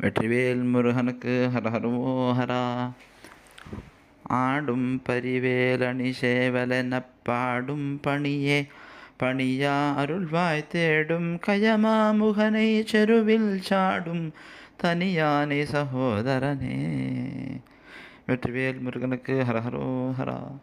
வெற்றிவேல் முருகனுக்கு ஹரஹரோஹரா ஆடும் பரிவேலணி சேவலெனப் பாடும் பணியே. பணியா அருள்வாய் தேடும் கயமா முகனை செருவில் சாடும் தனியானை சகோதரனே. வெற்றிவேல் முருகனுக்கு ஹரஹரோஹரா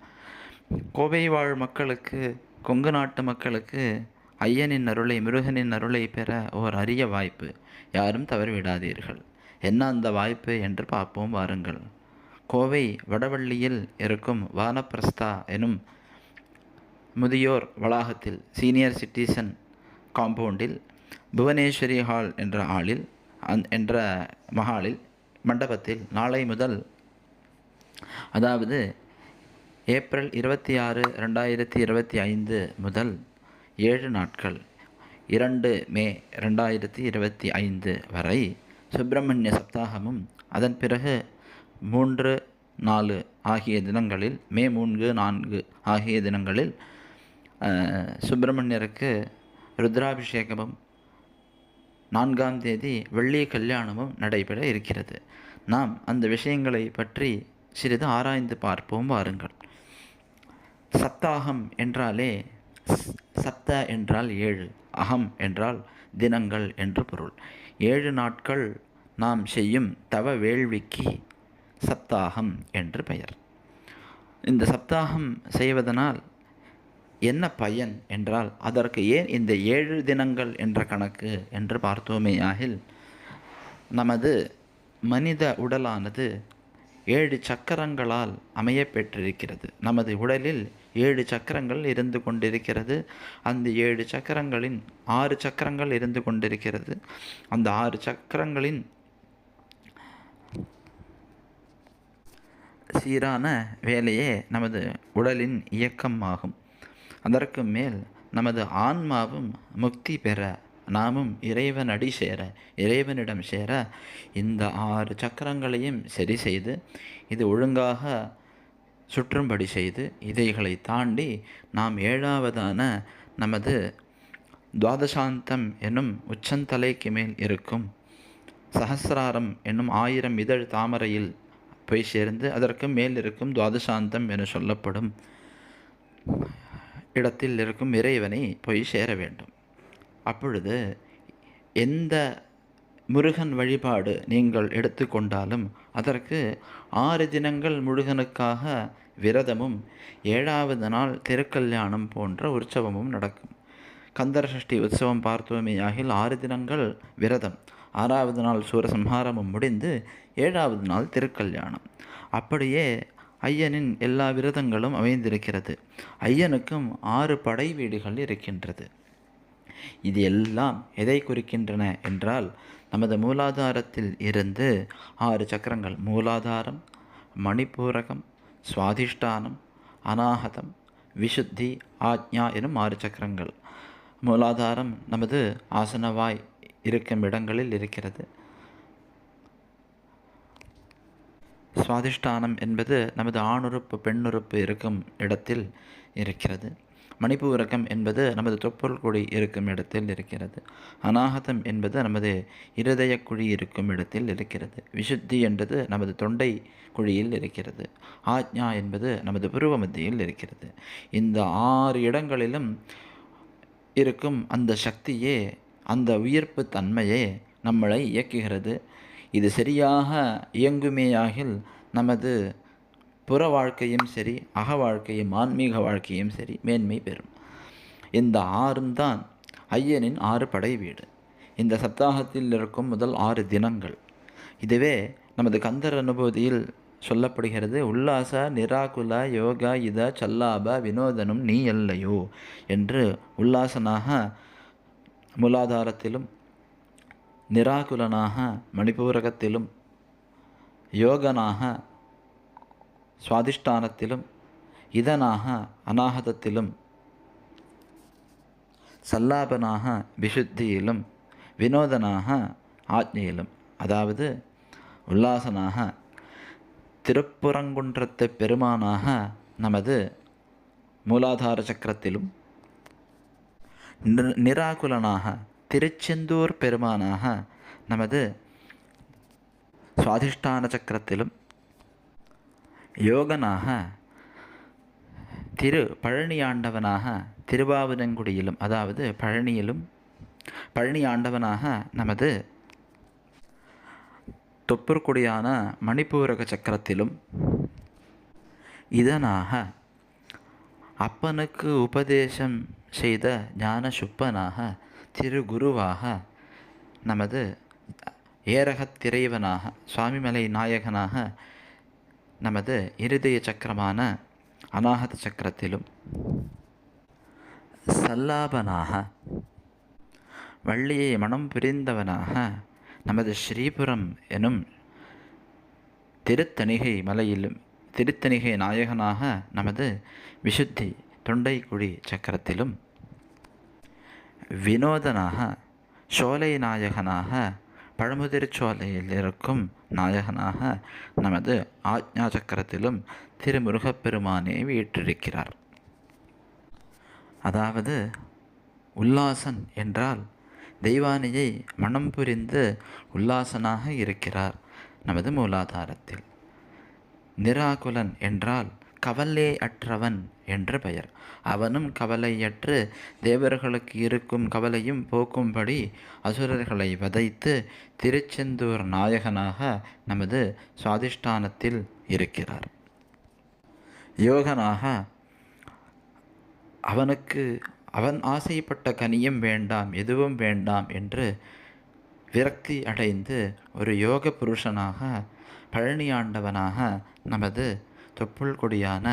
கோவை வாழ் மக்களுக்கு கொங்கு நாட்டு மக்களுக்கு ஐயனின் அருளை முருகனின் அருளை பெற ஓர் அரிய வாய்ப்பு. யாரும் தவறிவிடாதீர்கள். என்ன அந்த வாய்ப்பு என்று பார்ப்போம் வாருங்கள். கோவை வடவள்ளியில் இருக்கும் வானப்பிரஸ்தா எனும் முதியோர் வளாகத்தில் சீனியர் சிட்டிசன் காம்பவுண்டில் புவனேஸ்வரி ஹால் என்ற ஆளில் அந் என்ற மஹாலில் மண்டபத்தில் நாளை முதல் அதாவது ஏப்ரல் இருபத்தி ஆறு ரெண்டாயிரத்தி இருபத்தி ஐந்து முதல் ஏழு நாட்கள். இரண்டு மே ரெண்டாயிரத்தி இருபத்தி ஐந்து வரை சுப்பிரமணிய சப்தாகமும் அதன் பிறகு மூன்று நாலு ஆகிய தினங்களில் மே மூன்று நான்கு ஆகிய தினங்களில் சுப்பிரமணியருக்கு ருத்ராபிஷேகமும் நான்காம் தேதி வெள்ளி கல்யாணமும் நடைபெற இருக்கிறது. நாம் அந்த விஷயங்களை பற்றி சிறிது ஆராய்ந்து பார்ப்போம் வாருங்கள். சப்தாகம் என்றாலே சப்த என்றால் ஏழு அகம் என்றால் தினங்கள் என்று பொருள். ஏழு நாட்கள் நாம் செய்யும் தவ வேள்விக்கு சப்தாகம் என்று பெயர். இந்த சப்தாகம் செய்வதனால் என்ன பயன் என்றால் அதற்கு ஏன் இந்த ஏழு தினங்கள் என்ற கணக்கு என்று பார்த்தோமேயாகில் நமது மனித உடலானது ஏழு சக்கரங்களால் அமைய பெற்றிருக்கிறது. நமது உடலில் ஏழு சக்கரங்கள் இருந்து கொண்டிருக்கிறது. அந்த ஏழு சக்கரங்களின் ஆறு சக்கரங்கள் இருந்து கொண்டிருக்கிறது. அந்த ஆறு சக்கரங்களின் சீரான வேலையே நமது உடலின் இயக்கம் ஆகும் அதற்கு மேல் நமது ஆன்மாவும் முக்தி பெற நாமும் இறைவன் அடி சேர இறைவனிடம் சேர இந்த ஆறு சக்கரங்களையும் சரி செய்து இது ஒழுங்காக சுற்றும்படி செய்து இதைகளை தாண்டி நாம் ஏழாவதான நமது துவாதசாந்தம் என்னும் உச்சந்தலைக்கு மேல் இருக்கும். சஹசிராரம் என்னும் ஆயிரம் இதழ் தாமரையில் போய் சேர்ந்து அதற்கு மேல் இருக்கும் துவாதசாந்தம் என சொல்லப்படும் இடத்தில் இருக்கும் இறைவனை போய் சேர வேண்டும். அப்பொழுது எந்த முருகன் வழிபாடு நீங்கள் எடுத்துக்கொண்டாலும் அதற்கு ஆறு தினங்கள் முருகனுக்காக விரதமும் ஏழாவது நாள் திருக்கல்யாணம் போன்ற உற்சவமும் நடக்கும். கந்தர சஷ்டி உற்சவம் பார்த்தோமேயாகில் ஆறு தினங்கள் விரதம் ஆறாவது நாள் சூரசம்ஹாரமும் முடிந்து ஏழாவது நாள் திருக்கல்யாணம். அப்படியே ஐயனின் எல்லா விரதங்களும் அமைந்திருக்கிறது. ஐயனுக்கும் ஆறு படை வீடுகள் இருக்கின்றது. இது எல்லாம் எதை குறிக்கின்றன என்றால் நமது மூலாதாரத்தில் இருந்து ஆறு சக்கரங்கள். மூலாதாரம் மணிப்பூரகம் சுவாதிஷ்டானம் அநாகதம் விசுத்தி ஆக்ஞா எனும் ஆறு சக்கரங்கள். மூலாதாரம் நமது ஆசனவாய் இருக்கும் இடங்களில் இருக்கிறது. சுவாதிஷ்டானம் என்பது நமது ஆணுறுப்பு பெண்ணுறுப்பு இருக்கும் இடத்தில் இருக்கிறது. மணிப்பு உறக்கம் என்பது நமது தொப்புள் குழி இருக்கும் இடத்தில் இருக்கிறது. அநாகதம் என்பது நமது இருதய குழி இருக்கும் இடத்தில் இருக்கிறது. விசுத்தி என்பது நமது தொண்டை குழியில் இருக்கிறது. ஆக்ஞா என்பது நமது புருவ மத்தியில் இருக்கிறது. இந்த ஆறு இடங்களிலும் இருக்கும் அந்த சக்தியே அந்த உயிர்ப்பு தன்மையே நம்மளை இயக்குகிறது. இது சரியாக இயங்குமேயாகில் நமது புற வாழ்க்கையும் சரி அக வாழ்க்கையும் ஆன்மீக வாழ்க்கையும் சரி மேன்மை பெறும். இந்த ஆறும் தான் ஐயனின் ஆறு படை வீடு. இந்த சப்தாகத்தில் இருக்கும் முதல் ஆறு தினங்கள். இதுவே நமது கந்தர் அனுபூதியில் சொல்லப்படுகிறது உல்லாச நிராகுல யோகா இத சல்லாப வினோதனும் நீ அல்லையோ என்று உல்லாசனாக மூலாதாரத்திலும் நிராகுலனாக மணிப்பூரகத்திலும் யோகனாக சுவாதிஷ்டானத்திலும் இதனாக அநாகதத்திலும் சல்லாபனாக விசுத்தியிலும் வினோதனாக ஆக்ஞையிலும் அதாவது உல்லாசனாக திருப்புறங்குன்றத்து பெருமானாக நமது மூலாதார சக்கரத்திலும் நிராகுலனாக திருச்செந்தூர் பெருமானாக நமது சுவாதிஷ்டான சக்கரத்திலும் யோகனாக திரு பழனி ஆண்டவனாக திருவாவூரங்குடியிலும் அதாவது பழனியிலும் பழனி ஆண்டவனாக நமது தொப்புர்குடியான மணிப்பூரக சக்கரத்திலும் இதனாக அப்பனுக்கு உபதேசம் செய்த ஞான சுப்பனாக திருகுருவாக நமது ஏரகத் திரைவனாக சுவாமிமலை நாயகனாக நமது இருதய சக்கரமான அநாகத சக்கரத்திலும் சல்லாபனாக வள்ளியை மனம் புரிந்தவனாக நமது ஸ்ரீபுரம் எனும் திருத்தணிகை மலையிலும் திருத்தணிகை நாயகனாக நமது விசுத்தி தொண்டைக்குடி சக்கரத்திலும் வினோதனாக சோலை நாயகனாக பழமுதிர்ச்சோலையில் இருக்கும் நாயகனாக நமது ஆக்ஞா சக்கரத்திலும் திருமுருகப்பெருமானே வீற்றிருக்கிறார். அதாவது உல்லாசன் என்றால் தெய்வானியை மனம் புரிந்து உல்லாசனாக இருக்கிறார் நமது மூலாதாரத்தில். நிராகுலன் என்றால் கவலை அற்றவன் பெயர். அவனும் கவலையற்று தேவர்களுக்கு இருக்கும் கவலையும் போக்கும்படி அசுரர்களை வதைத்து திருச்செந்தூர் நாயகனாக நமது சுவாதிஷ்டானத்தில் இருக்கிறார். யோகனாக அவனுக்கு அவன் ஆசைப்பட்ட கனியும் வேண்டாம் எதுவும் வேண்டாம் என்று விரக்தி அடைந்து ஒரு யோக புருஷனாக பழனி ஆண்டவனாக நமது தொப்புள் கொடியான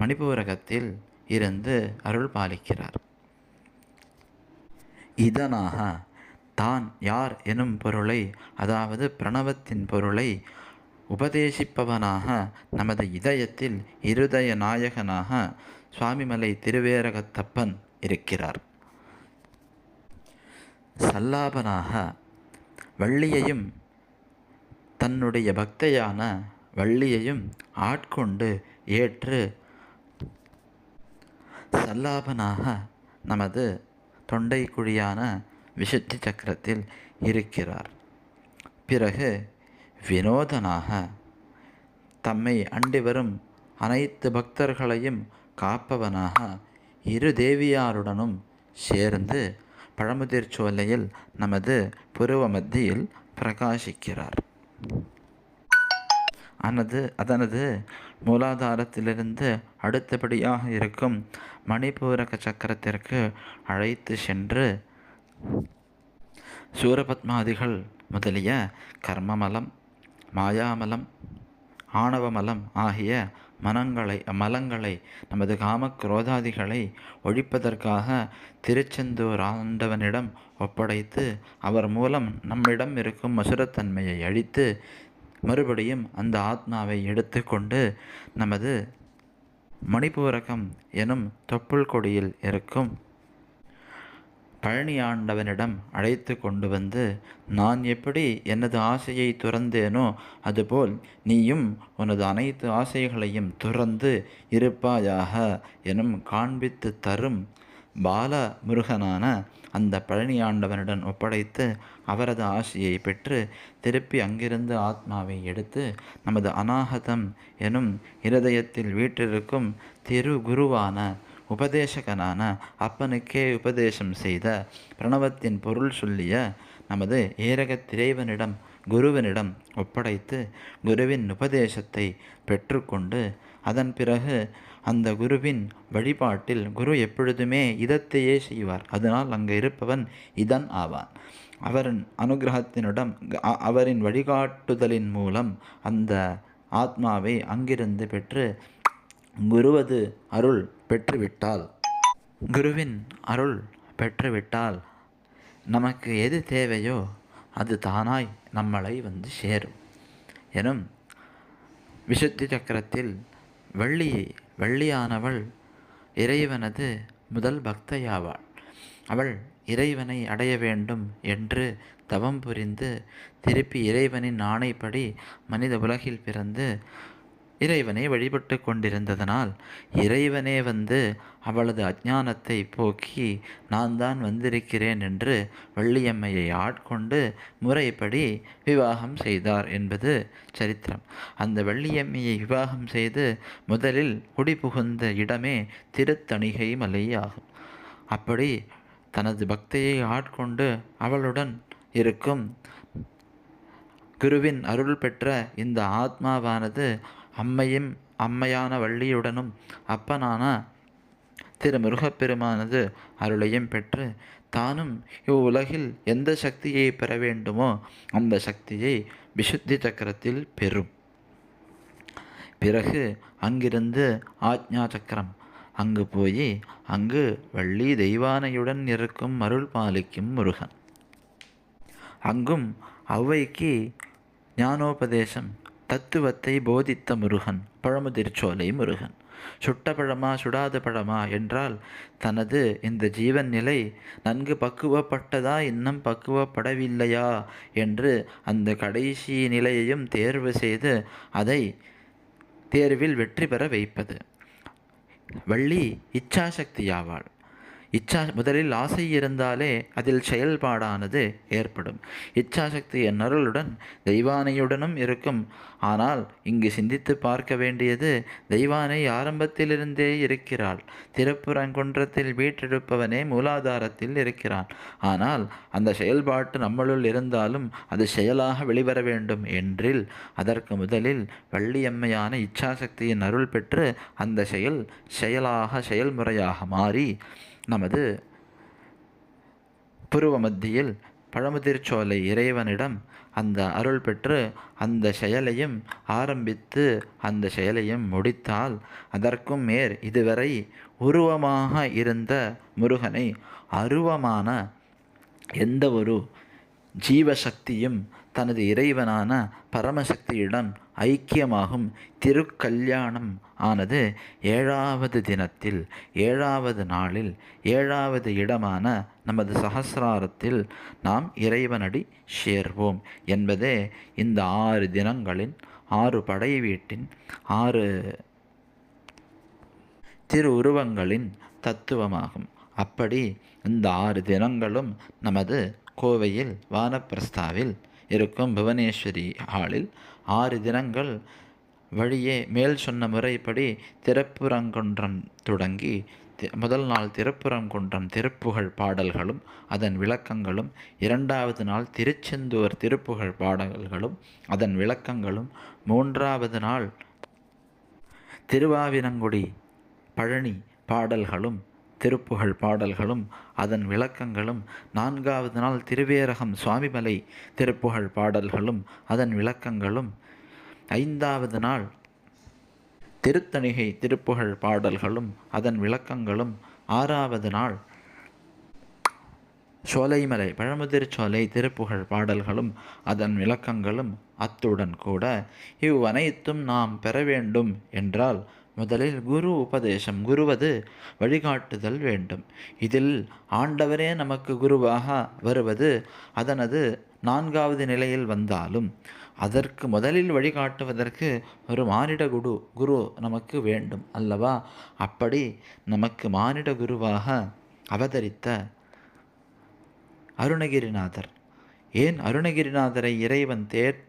மணிப்பூரகத்தில் இருந்து அருள் பாலிக்கிறார். இதனாக தான் யார் எனும் பொருளை அதாவது பிரணவத்தின் பொருளை உபதேசிப்பவனாக நமது இதயத்தில் இருதய நாயகனாக சுவாமிமலை திருவேரகத்தப்பன் இருக்கிறார். சல்லாபனாக வள்ளியையும் தன்னுடைய பக்தையான வள்ளியையும் ஆட்கொண்டு ஏற்று சல்லாபனாக நமது தொண்டைக்குழியான விசுத்தி சக்கரத்தில் இருக்கிறார். பிறகு வினோதனாக தம்மை அண்டி வரும் அனைத்து பக்தர்களையும் காப்பவனாக இரு தேவியாருடனும் சேர்ந்து பழமுதிர் சோலையில் நமது புருவ மத்தியில் பிரகாசிக்கிறார். அனது அதனது மூலாதாரத்திலிருந்து அடுத்தபடியாக இருக்கும் மணிப்பூரக சக்கரத்திற்கு அழைத்து சென்று சூரபத்மாதிகள் முதலிய கர்மமலம் மாயாமலம் ஆணவமலம் ஆகிய மனங்களை மலங்களை நமது காம குரோதாதிகளை ஒழிப்பதற்காக திருச்செந்தூர் ஆண்டவனிடம் ஒப்படைத்து அவர் மூலம் நம்மிடம் இருக்கும் அசுரத்தன்மையை அழித்து மறுபடியும் அந்த ஆத்மாவை எடுத்துக்கொண்டு நமது மணிப்பூரகம் எனும் தொப்புள் கொடியில் இருக்கும் பழனி ஆண்டவனிடம் அழைத்து கொண்டு வந்து நான் எப்படி எனது ஆசையை துறந்தேனோ அதுபோல் நீயும் உனது அனைத்து ஆசைகளையும் துறந்து இருப்பாயாக எனும் காண்பித்து தரும் பால முருகனான அந்த பழனியாண்டவனுடன் ஒப்படைத்து அவரது ஆசியை பெற்று திருப்பி அங்கிருந்து ஆத்மாவை எடுத்து நமது அநாகதம் எனும் இருதயத்தில் வீற்றிருக்கும் திரு குருவான உபதேசகனான அப்பனுக்கே உபதேசம் செய்த பிரணவத்தின் பொருள் சொல்லிய நமது ஏரகத் திரைவனிடம் குருவனிடம் ஒப்படைத்து குருவின் உபதேசத்தை பெற்றுக்கொண்டு அதன் பிறகு அந்த குருவின் வழிபாட்டில் குரு எப்பொழுதுமே இதத்தையே செய்வார். அதனால் அங்கு இருப்பவன் இதன் ஆவான். அவரின் அனுகிரகத்தினிடம் அவரின் வழிகாட்டுதலின் மூலம் அந்த ஆத்மாவை அங்கிருந்து பெற்று குருவது அருள் பெற்றுவிட்டால் குருவின் அருள் பெற்றுவிட்டால் நமக்கு எது தேவையோ அது தானாய் நம்மளை வந்து சேரும். எனும் விசுத்தி சக்கரத்தில் வள்ளியை வள்ளியானவள் இறைவனது முதல் பக்தையாவாள். அவள் இறைவனை அடைய வேண்டும் என்று தவம் புரிந்து திருப்பி இறைவனின் ஆணைப்படி மனித உலகில் பிறந்து இறைவனை வழிபட்டு கொண்டிருந்ததனால் இறைவனே வந்து அவளது அஜானத்தை போக்கி நான் தான் வந்திருக்கிறேன் என்று வள்ளியம்மையை ஆட்கொண்டு முறைப்படி விவாகம் செய்தார் என்பது சரித்திரம். அந்த வள்ளியம்மையை விவாகம் செய்து முதலில் குடிபுகுந்த இடமே திருத்தணிகை மலை ஆகும். அப்படி தனது பக்தியை ஆட்கொண்டு அவளுடன் இருக்கும் குருவின் அருள் பெற்ற இந்த ஆத்மாவானது அம்மையும் அம்மையான வள்ளியுடனும் அப்பனான திரு முருகப்பெருமானது அருளையும் பெற்று தானும் இவ்வுலகில் எந்த சக்தியை பெற வேண்டுமோ அந்த சக்தியை விசுத்தி சக்கரத்தில் பெறும். பிறகு அங்கிருந்து ஆக்ஞா சக்கரம். அங்கு போய் அங்கு வள்ளி தெய்வானையுடன் இருக்கும் அருள் பாலிக்கும் முருகன். அங்கும் ஔவைக்கு ஞானோபதேசம். தத்துவத்தை போதித்த முருகன் பழமுதிர்ச்சோலை முருகன். சுட்ட பழமா சுடாத பழமா என்றால் தனது இந்த ஜீவன் நிலை நன்கு பக்குவப்பட்டதா இன்னும் பக்குவப்படவில்லையா என்று அந்த கடைசி நிலையையும் தேர்வு செய்து அதை தேர்வில் வெற்றி பெற வைப்பது. வள்ளி இச்சாசக்தியாவாள். இச்சா முதலில் ஆசை இருந்தாலே அதில் செயல்பாடானது ஏற்படும். இச்சாசக்தியின் அருளுடன் தெய்வானையுடனும் இருக்கும். ஆனால் இங்கு சிந்தித்து பார்க்க வேண்டியது தெய்வானை ஆரம்பத்திலிருந்தே இருக்கிறாள். திருப்புறங்குன்றத்தில் வீட்டெடுப்பவனே மூலாதாரத்தில் இருக்கிறான். ஆனால் அந்த செயல்பாட்டு நம்மளுள் இருந்தாலும் அது செயலாக வெளிவர வேண்டும் என்றில் அதற்கு முதலில் வள்ளியம்மையான இச்சாசக்தியின் அருள் பெற்று அந்த செயல் செயலாக செயல்முறையாக மாறி நமது புருவ மத்தியில் பழமுதிர்ச்சோலை இறைவனிடம் அந்த அருள் பெற்று அந்த செயலையும் ஆரம்பித்து அந்த செயலையும் முடித்தால் அதற்கும் மேற் இதுவரை உருவமாக இருந்த முருகனை அருவமான எந்த ஒரு ஜீவசக்தியும் தனது இறைவனான பரமசக்தியுடன் ஐக்கியமாகும் திருக்கல்யாணம் ஆனது ஏழாவது தினத்தில் ஏழாவது நாளில் ஏழாவது இடமான நமது சகசிராரத்தில் நாம் இறைவனடி சேர்வோம் என்பதே இந்த ஆறு தினங்களின் ஆறு படை வீட்டின் ஆறு திரு உருவங்களின் தத்துவமாகும். அப்படி இந்த ஆறு தினங்களும் நமது கோவையில் வானப்பிரஸ்தாவில் இருக்கும் புவனேஸ்வரி ஹாலில். ஆறு தினங்கள் வழியே மேல் சொன்ன முறைப்படி திருப்புறங்குன்றம் தொடங்கி முதல் நாள் திருப்புறங்குன்றம் திருப்புகழ் பாடல்களும் அதன் விளக்கங்களும் இரண்டாவது நாள் திருச்செந்தூர் திருப்புகழ் பாடல்களும் அதன் விளக்கங்களும் மூன்றாவது நாள் திருவாவினங்குடி பழனி பாடல்களும் திருப்புகழ் பாடல்களும் அதன் விளக்கங்களும் நான்காவது நாள் திருவேரகம் சுவாமிமலை திருப்புகழ் பாடல்களும் அதன் விளக்கங்களும் ஐந்தாவது நாள் திருத்தணிகை திருப்புகழ் பாடல்களும் அதன் விளக்கங்களும் ஆறாவது நாள் சோலைமலை பழமுதிர்ச்சோலை திருப்புகழ் பாடல்களும் அதன் விளக்கங்களும் அத்துடன் கூட இவ்வனைத்தும் நாம் பெற வேண்டும் என்றால் முதலில் குரு உபதேசம் குருவது வழிகாட்டுதல் வேண்டும். இதில் ஆண்டவரே நமக்கு குருவாக வருவது அதனது நான்காவது நிலையில் வந்தாலும் அதற்கு முதலில் வழிகாட்டுவதற்கு ஒரு மானிட குரு குரு நமக்கு வேண்டும் அல்லவா? அப்படி நமக்கு மானிட குருவாக அவதரித்த அருணகிரிநாதர். ஏன் அருணகிரிநாதரை இறைவன் தேர்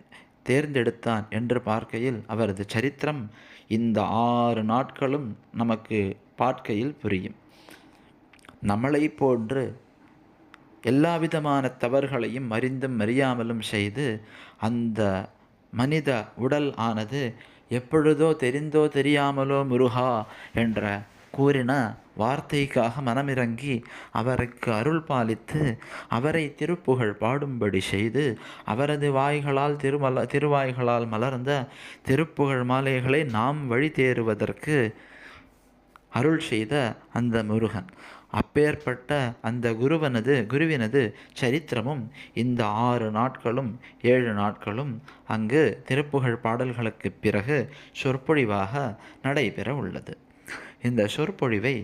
தேர்ந்தெடுத்தான் என்று பார்க்கையில் அவரது சரித்திரம் இந்த ஆறு நாட்களும் நமக்கு பார்க்கையில் புரியும். நம்மளை போன்று எல்லா விதமான தவறுகளையும் அறிந்தும் அறியாமலும் செய்து அந்த மனித உடல் ஆனது எப்பொழுதோ தெரிந்தோ தெரியாமலோ முருகா என்ற கூறின வார்த்தைக்காக மனமிறங்கி அவருக்கு அருள் பாலித்து அவரை திருப்புகழ் பாடும்படி செய்து அவரது வாய்களால் திருமல திருவாய்களால் மலர்ந்த திருப்புகழ் மாலைகளை நாம் வழி தேறுவதற்கு அருள் செய்த அந்த முருகன். அப்பேற்பட்ட அந்த குருவனது குருவினது சரித்திரமும் இந்த ஆறு நாட்களும் ஏழு நாட்களும் அங்கு திருப்புகழ் பாடல்களுக்கு பிறகு சொற்பொழிவாக நடைபெற உள்ளது. இந்த சொற்பொழிவை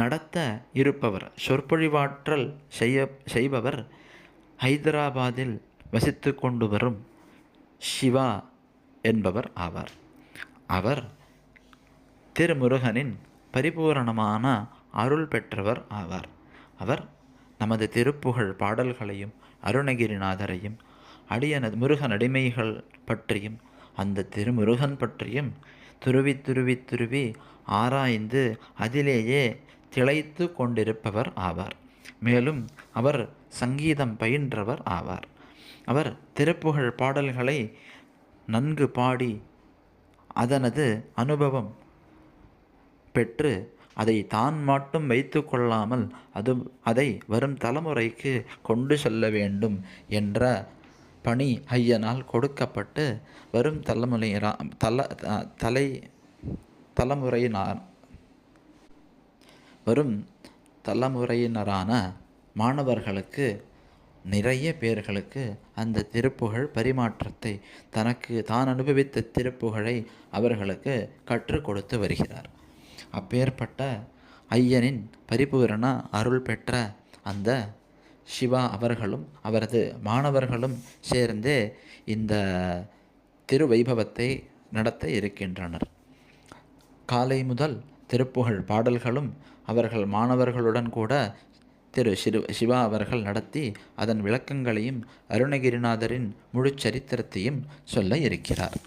நடத்த இருப்பவர் சொற்பொழிவாற்றல் செய்ய செய்பவர் ஹைதராபாத்தில் வசித்து கொண்டு வரும் சிவா என்பவர் ஆவார். அவர் திருமுருகனின் பரிபூரணமான அருள் பெற்றவர் ஆவார். அவர் நமது திருப்புகழ் பாடல்களையும் அருணகிரிநாதரையும் அடியனது முருகன் அடிமைகள் பற்றியும் அந்த திருமுருகன் பற்றியும் துருவி துருவி துருவி ஆராய்ந்து அதிலேயே திளைத்து கொண்டிருப்பவர் ஆவார். மேலும் அவர் சங்கீதம் பயின்றவர் ஆவார். அவர் திருப்புகழ் பாடல்களை நன்கு பாடி அதனது அனுபவம் பெற்று அதை தான் மட்டும் வைத்து கொள்ளாமல் அது அதை வரும் தலைமுறைக்கு கொண்டு செல்ல வேண்டும் என்ற பணி ஐயனால் கொடுக்கப்பட்டு வரும் தலைமுறையினரா தல தலை தலைமுறையினார் வரும் தலைமுறையினரான மாணவர்களுக்கு நிறைய பேர்களுக்கு அந்த திருப்புகழ் பரிமாற்றத்தை தனக்கு தான் அனுபவித்த திருப்புகழை அவர்களுக்கு கற்றுக் கொடுத்து வருகிறார். அப்பேற்பட்ட ஐயனின் பரிபூரண அருள் பெற்ற அந்த சிவா அவர்களும் அவரது மாணவர்களும் சேர்ந்தே இந்த திருவைபவத்தை நடத்த இருக்கின்றனர். காலை முதல் திருப்புகழ் பாடல்களும் அவர்கள் மாணவர்களுடன் கூட திரு சிறு சிவா அவர்கள் நடத்தி அதன் விளக்கங்களையும் அருணகிரிநாதரின் முழு சரித்திரத்தையும் சொல்ல இருக்கிறார்.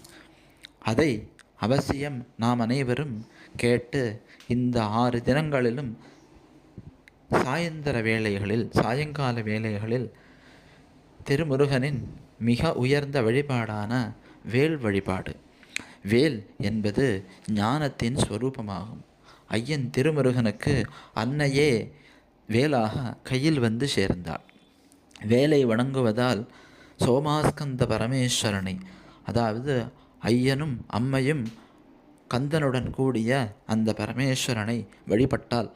அதை அவசியம் நாம் அனைவரும் கேட்டு இந்த ஆறு தினங்களிலும் சாயந்தர வேளைகளில் சாயங்கால வேளைகளில் திருமுருகனின் மிக உயர்ந்த வழிபாடான வேல் வழிபாடு. வேல் என்பது ஞானத்தின் ஸ்வரூபமாகும். ஐயன் திருமுருகனுக்கு அன்னையே வேலாக கையில் வந்து சேர்ந்தாள். வேலை வணங்குவதால் சோமாஸ்கந்த பரமேஸ்வரனை அதாவது ஐயனும் அம்மையும் கந்தனுடன் கூடிய அந்த பரமேஸ்வரனை வழிபட்டால்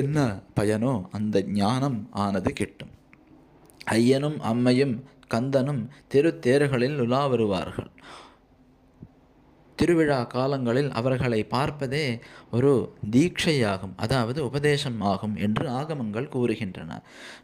என்ன பயனோ அந்த ஞானம் ஆனது கிட்டும். ஐயனும் அம்மையும் கந்தனும் திருத்தேர்களில் உலா வருவார்கள். திருவிழா காலங்களில் அவர்களை பார்ப்பதே ஒரு தீட்சையாகும் அதாவது உபதேசம் ஆகும் என்று ஆகமங்கள் கூறுகின்றன.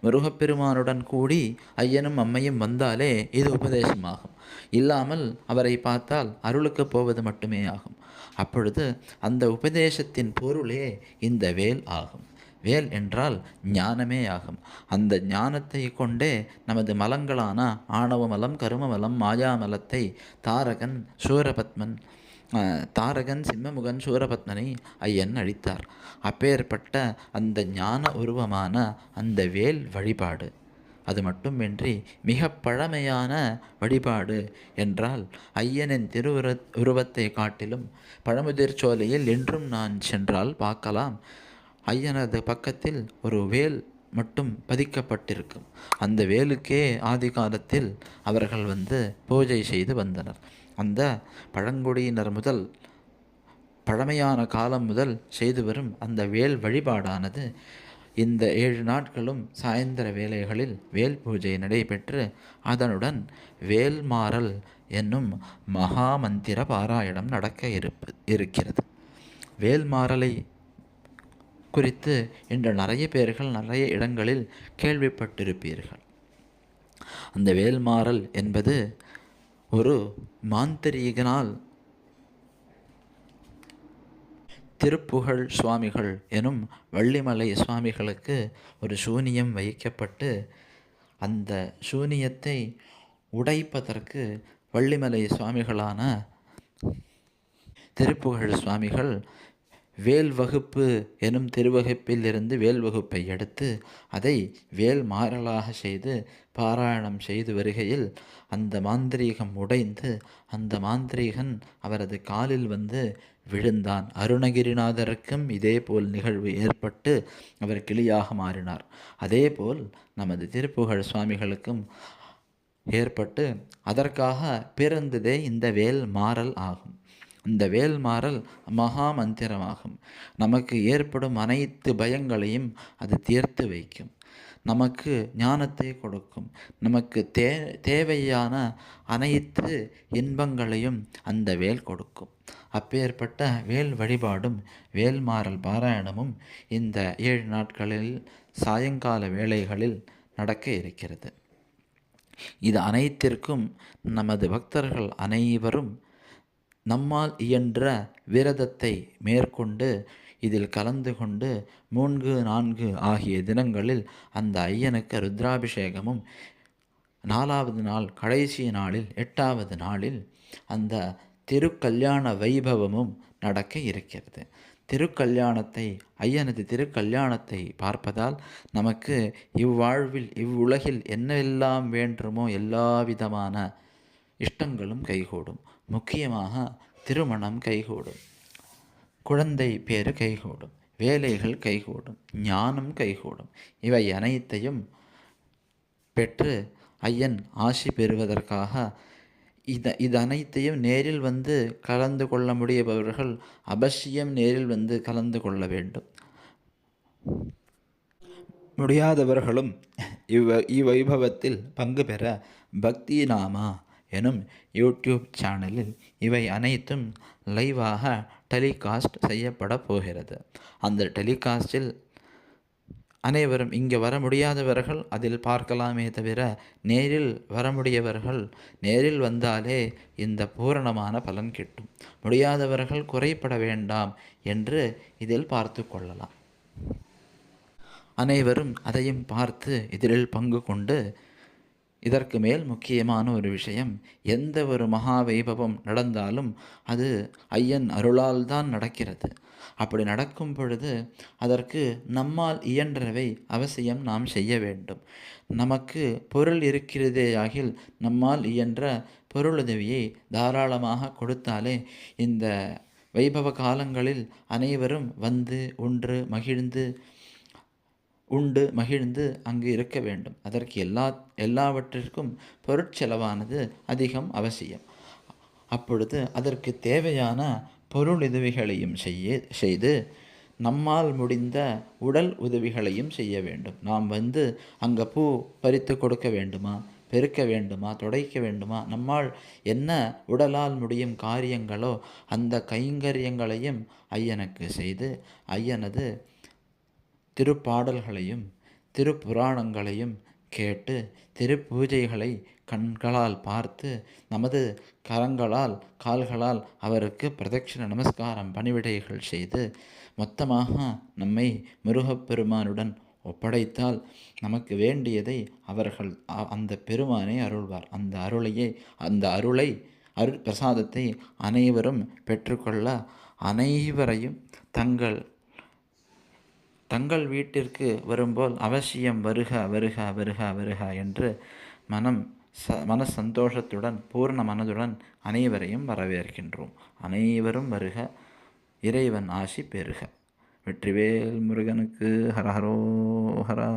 முருகப்பெருமானுடன் கூடி ஐயனும் அம்மையும் வந்தாலே இது உபதேசமாகும். இல்லாமல் அவரை பார்த்தால் அருளுக்கு போவது மட்டுமே ஆகும். அப்பொழுது அந்த உபதேசத்தின் பொருளே இந்த வேல் ஆகும். வேல் என்றால் ஞானமே ஆகும். அந்த ஞானத்தை கொண்டே நமது மலங்களான ஆணவ மலம் கரும மலம் மாயாமலத்தை தாரகன் சூரபத்மன் தாரகன் சிம்மமுகன் சூரபத்மனை ஐயன் அழித்தார். அப்பேற்பட்ட அந்த ஞான உருவமான அந்த வேல் வழிபாடு. அது மட்டுமின்றி மிக பழமையான வழிபாடு என்றால் ஐயனின் திருவுர உருவத்தை காட்டிலும் பழமுதிர் சோலையில் என்றும் நான் சென்றால் பார்க்கலாம். ஐயனது பக்கத்தில் ஒரு வேல் மட்டும் பதிக்கப்பட்டிருக்கும். அந்த வேலுக்கே ஆதி காலத்தில் அவர்கள் வந்து பூஜை செய்து வந்தனர். அந்த பழங்குடியினர் முதல் பழமையான காலம் முதல் செய்து வரும் அந்த வேல் வழிபாடானது இந்த ஏழு நாட்களும் சாயந்தர வேளைகளில் வேல் பூஜை நடைபெற்று அதனுடன் வேல்மாறல் என்னும் மகா மந்திர பாராயணம் நடக்க இருப்ப இருக்கிறது. வேல்மாறலை குறித்து இன்று நிறைய பேர்கள் நிறைய இடங்களில் கேள்விப்பட்டிருப்பீர்கள். அந்த வேல்மாறல் என்பது ஒரு மாந்திரீகனால் திருப்புகழ் சுவாமிகள் எனும் வள்ளிமலை சுவாமிகளுக்கு ஒரு சூனியம் வைக்கப்பட்டு அந்த சூனியத்தை உடைப்பதற்கு வள்ளிமலை சுவாமிகளான திருப்புகழ் சுவாமிகள் வேல் வகுப்பு எனும் திருவகுப்பில் இருந்து வேல் வகுப்பை எடுத்து அதை வேல் மாறலாக செய்து பாராயணம் செய்து வருகையில் அந்த மாந்திரீகம் உடைந்து அந்த மாந்திரீகன் அவரது காலில் வந்து விழுந்தான். அருணகிரிநாதருக்கும் இதேபோல் நிகழ்வு ஏற்பட்டு அவர் கிளியாக மாறினார். அதேபோல் நமது திருப்புகழ் சுவாமிகளுக்கும் ஏற்பட்டு அதற்காக பிறந்ததே இந்த வேல் மாறல் ஆகும். இந்த வேல்மாறல் மகா மந்திரமாகும் நமக்கு ஏற்படும் அனைத்து பயங்களையும் அது தீர்த்து வைக்கும். நமக்கு ஞானத்தை கொடுக்கும். நமக்கு தே தேவையான அனைத்து இன்பங்களையும் அந்த வேல் கொடுக்கும். அப்பேற்பட்ட வேல் வழிபாடும் வேல்மாறல் பாராயணமும் இந்த ஏழு நாட்களில் சாயங்கால வேளைகளில் நடக்க இருக்கிறது. இது அனைத்திற்கும் நமது பக்தர்கள் அனைவரும் நம்மால் இயன்ற விரதத்தை மேற்கொண்டு இதில் கலந்து கொண்டு மூன்று நான்கு ஆகிய தினங்களில் அந்த ஐயனுக்கு ருத்ராபிஷேகமும் நாலாவது நாள் கடைசி நாளில் எட்டாவது நாளில் அந்த திருக்கல்யாண வைபவமும் நடக்க இருக்கிறது. திருக்கல்யாணத்தை ஐயனது திருக்கல்யாணத்தை பார்ப்பதால் நமக்கு இவ்வாழ்வில் இவ்வுலகில் என்னெல்லாம் வேண்டுமோ எல்லா விதமான இஷ்டங்களும் கைகூடும். முக்கியமாக திருமணம் கைகூடும். குழந்தை பேர் கைகூடும். வேலைகள் கைகூடும். ஞானம் கைகூடும். இவை அனைத்தையும் பெற்று ஐயன் ஆசி பெறுவதற்காக இத இது அனைத்தையும் நேரில் வந்து கலந்து கொள்ள முடியபவர்கள் அவசியம் நேரில் வந்து கலந்து கொள்ள வேண்டும். முடியாதவர்களும் இவ் இவ்வைபவத்தில் பங்கு பெற பக்தி நாமா எனும் யூடியூப் சேனலில் இவை அனைத்தும் லைவாக டெலிகாஸ்ட் செய்யப்பட போகிறது. அந்த டெலிகாஸ்டில் அனைவரும் இங்கே வர முடியாதவர்கள் அதில் பார்க்கலாமே தவிர நேரில் வர முடியவர்கள் நேரில் வந்தாலே இந்த பூரணமான பலன் கிட்டும். முடியாதவர்கள் குறைப்பட வேண்டாம் என்று இதில் பார்த்து கொள்ளலாம். அனைவரும் அதையும் பார்த்து இதில் பங்கு கொண்டு இதற்கு மேல் முக்கியமான ஒரு விஷயம் எந்த ஒரு மகா வைபவம் நடந்தாலும் அது ஐயன் அருளால் தான் நடக்கிறது. அப்படி நடக்கும் பொழுது அதற்கு நம்மால் இயன்றவை அவசியம் நாம் செய்ய வேண்டும். நமக்கு பொருள் இருக்கிறதே ஆகில் நம்மால் இயன்ற பொருளுதவியை தாராளமாக கொடுத்தாலே இந்த வைபவ காலங்களில் அனைவரும் வந்து ஒன்று மகிழ்ந்து உண்டு மகிழ்ந்து அங்கு இருக்க வேண்டும். அதற்கு எல்லா எல்லாவற்றிற்கும் பொருட்செலவானது அதிகம் அவசியம். அப்பொழுது அதற்கு தேவையான பொருள் உதவிகளையும் செய்ய செய்து நம்மால் முடிந்த உடல் உதவிகளையும் செய்ய வேண்டும். நாம் வந்து அங்கே பூ பறித்து கொடுக்க வேண்டுமா பெருக்க வேண்டுமா துடைக்க வேண்டுமா நம்மால் என்ன உடலால் முடியும் காரியங்களோ அந்த கைங்கரியங்களையும் ஐயனுக்கு செய்து ஐயனது திருப்பாடல்களையும் திருப்புராணங்களையும் கேட்டு திருப்பூஜைகளை கண்களால் பார்த்து நமது கரங்களால் கால்களால் அவருக்கு பிரதட்சிண நமஸ்காரம் பணிவிடைகள் செய்து மொத்தமாக நம்மை முருகப்பெருமானுடன் ஒப்படைத்தால் நமக்கு வேண்டியதை அவர்கள் அந்த பெருமானை அருள்வார். அந்த அருளையே அந்த அருளை அருள் பிரசாதத்தை அனைவரும் பெற்றுக்கொள்ள அனைவரையும் தங்கள் தங்கள் வீட்டிற்கு வரும்போல் அவசியம் வருக வருக வருக வருக என்று மனம் ச மன சந்தோஷத்துடன் பூர்ண மனதுடன் அனைவரையும் வரவேற்கின்றோம். அனைவரும் வருக இறைவன் ஆசி பெறுக. வெற்றிவேல் முருகனுக்கு ஹரஹரோ ஹரா.